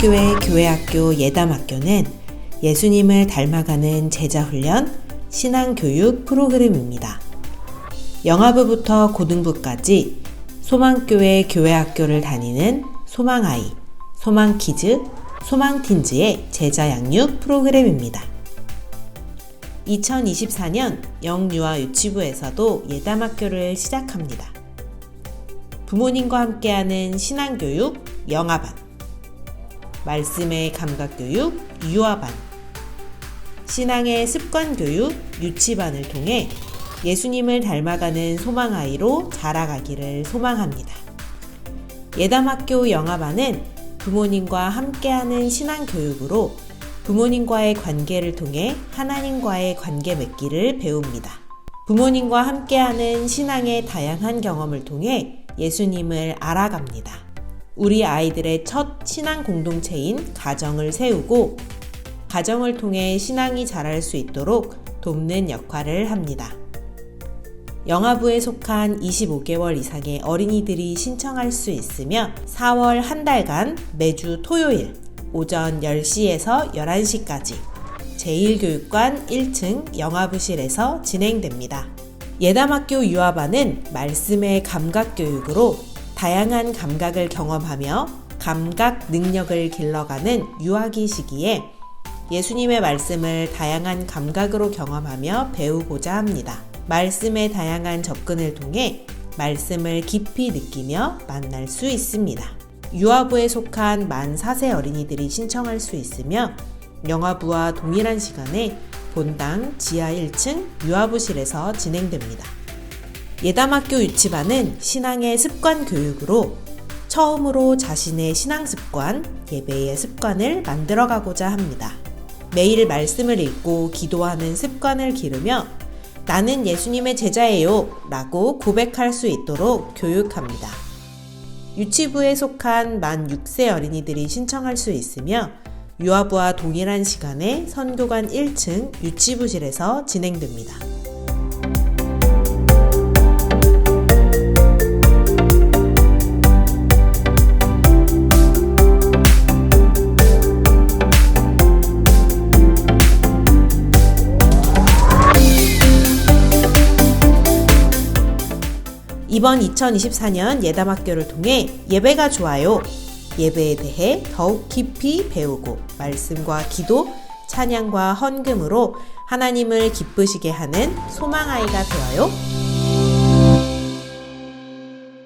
소망교회 교회학교 예담학교는 예수님을 닮아가는 제자훈련 신앙교육 프로그램입니다. 영아부부터 고등부까지 소망교회 교회학교를 다니는 소망아이, 소망키즈, 소망틴즈의 제자 양육 프로그램입니다. 2024년 영유아 유치부에서도 예담학교를 시작합니다. 부모님과 함께하는 신앙교육 영아반, 말씀의 감각교육 유아반, 신앙의 습관교육 유치반을 통해 예수님을 닮아가는 소망아이로 자라가기를 소망합니다. 예담학교 영아반은 부모님과 함께하는 신앙교육으로 부모님과의 관계를 통해 하나님과의 관계 맺기를 배웁니다. 부모님과 함께하는 신앙의 다양한 경험을 통해 예수님을 알아갑니다. 우리 아이들의 첫 신앙 공동체인 가정을 세우고 가정을 통해 신앙이 자랄 수 있도록 돕는 역할을 합니다. 영아부에 속한 25개월 이상의 어린이들이 신청할 수 있으며 4월 한 달간 매주 토요일 오전 10시에서 11시까지 제1교육관 1층 영아부실에서 진행됩니다. 예담학교 유아반은 말씀의 감각교육으로 다양한 감각을 경험하며 감각 능력을 길러가는 유아기 시기에 예수님의 말씀을 다양한 감각으로 경험하며 배우고자 합니다. 말씀의 다양한 접근을 통해 말씀을 깊이 느끼며 만날 수 있습니다. 유아부에 속한 만 4세 어린이들이 신청할 수 있으며 영아부와 동일한 시간에 본당 지하 1층 유아부실에서 진행됩니다. 예담학교 유치반은 신앙의 습관 교육으로 처음으로 자신의 신앙 습관, 예배의 습관을 만들어가고자 합니다. 매일 말씀을 읽고 기도하는 습관을 기르며 나는 예수님의 제자예요 라고 고백할 수 있도록 교육합니다. 유치부에 속한 만 6세 어린이들이 신청할 수 있으며 유아부와 동일한 시간에 선교관 1층 유치부실에서 진행됩니다. 이번 2024년 예담학교를 통해 예배가 좋아요. 예배에 대해 더욱 깊이 배우고 말씀과 기도, 찬양과 헌금으로 하나님을 기쁘시게 하는 소망아이가 되어요.